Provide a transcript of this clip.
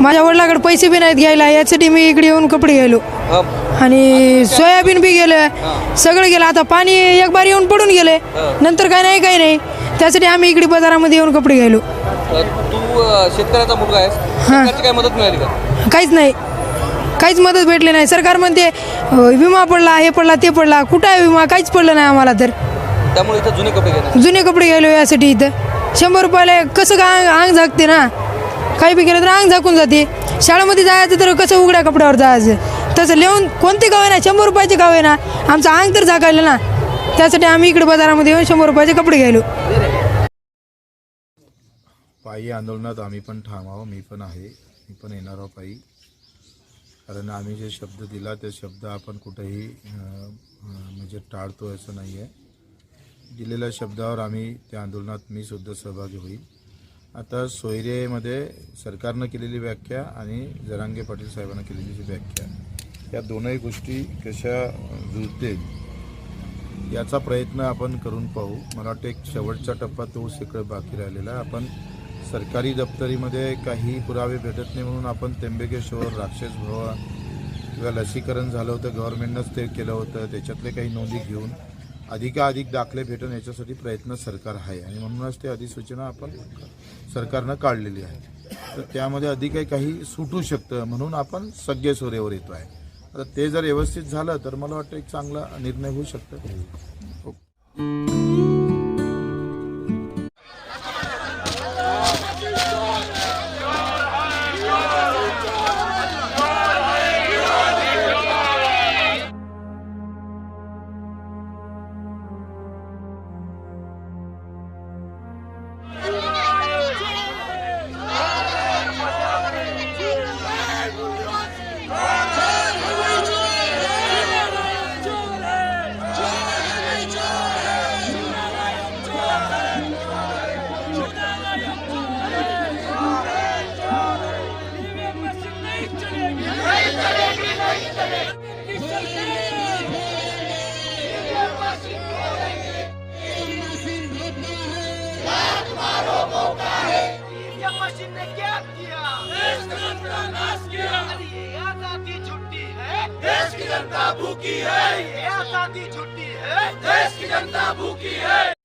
माझ्या वडिलाकडे पैसे बी नाहीत घ्यायला यासाठी मी इकडे येऊन कपडे घ्यायलो अ, आणि सोयाबीन बी गेलं सगळं गेलं. आता पाणी एक बार येऊन पडून गेले नंतर काय नाही काही नाही. त्यासाठी आम्ही इकडे बाजारामध्ये येऊन कपडे घ्यायलो तू शेतकऱ्याचा मुलगा आहेस. सरकारची काय मदत मिळाली का? काहीच नाही. काहीच मदत भेटली नाही. सरकार म्हणते विमा पडला हे पडला ते पडला. कुठं आहे विमा? काहीच पडलं नाही आम्हाला तर. त्यामुळे इथं जुने कपडे जुने कपडे घ्यायलो यासाठी इथं. शंभर रुपयाला कसं का अंग झाकते ना? काही बी केलं तर अंग झाकून जाते. शाळेमध्ये जायचं तर कसं उघड्या कपड्यावर जायचं? तसं लिहून कोणते गाव आहे ना? शंभर रुपयाचे गाव आहे ना? आमचं अंग तर झाकायलं ना. त्यासाठी आम्ही इकडे बाजारामध्ये येऊन शंभर रुपयाचे कपडे घ्यायलो. पायी आंदोलनात आम्ही पण थांबावं मी पण आहे. मी पण येणार आहोत पायी. कारण आम्ही जे शब्द दिला ते शब्द आपण कुठेही म्हणजे टाळतो असं नाही आहे दिलेल्या शब्दावर आम्ही त्या आंदोलनात मी सुद्धा सहभागी होईल. आता सोयरेमध्ये सरकारनं केलेली व्याख्या आणि जरांगे पाटील साहेबांना केलेली जी व्याख्या या दोनही गोष्टी कशा जुळतील याचा प्रयत्न आपण करून पाहू. मला वाटतं एक शेवटचा टप्पा तो सगळं बाकी राहिलेला. आपण सरकारी दप्तरीमध्ये काही पुरावे भेटत नाही म्हणून आपण तेंबेकेश्वर राक्षस भवा किंवा लसीकरण झालं होतं गव्हर्नमेंटनंच ते केलं होतं. त्याच्यातले काही नोंदी घेऊन अधिकाधिक दाखले भेटून याच्यासाठी प्रयत्न सरकार आहे. आणि म्हणूनच ते अधिसूचना आपण सरकारनं काढलेली आहे. तर त्यामध्ये अधिक काही सुटू शकतं म्हणून आपण सगळे सोरेवर येतो आहे आता ते जर व्यवस्थित झालं तर मला वाटतं एक चांगला निर्णय होऊ शकतो. मशीन ने क्या किया देश की जनता नाश किया अरे ये आज़ादी छुट्टी है देश की जनता भूखी है। ये आज़ादी छुट्टी है। देश की जनता भूखी है।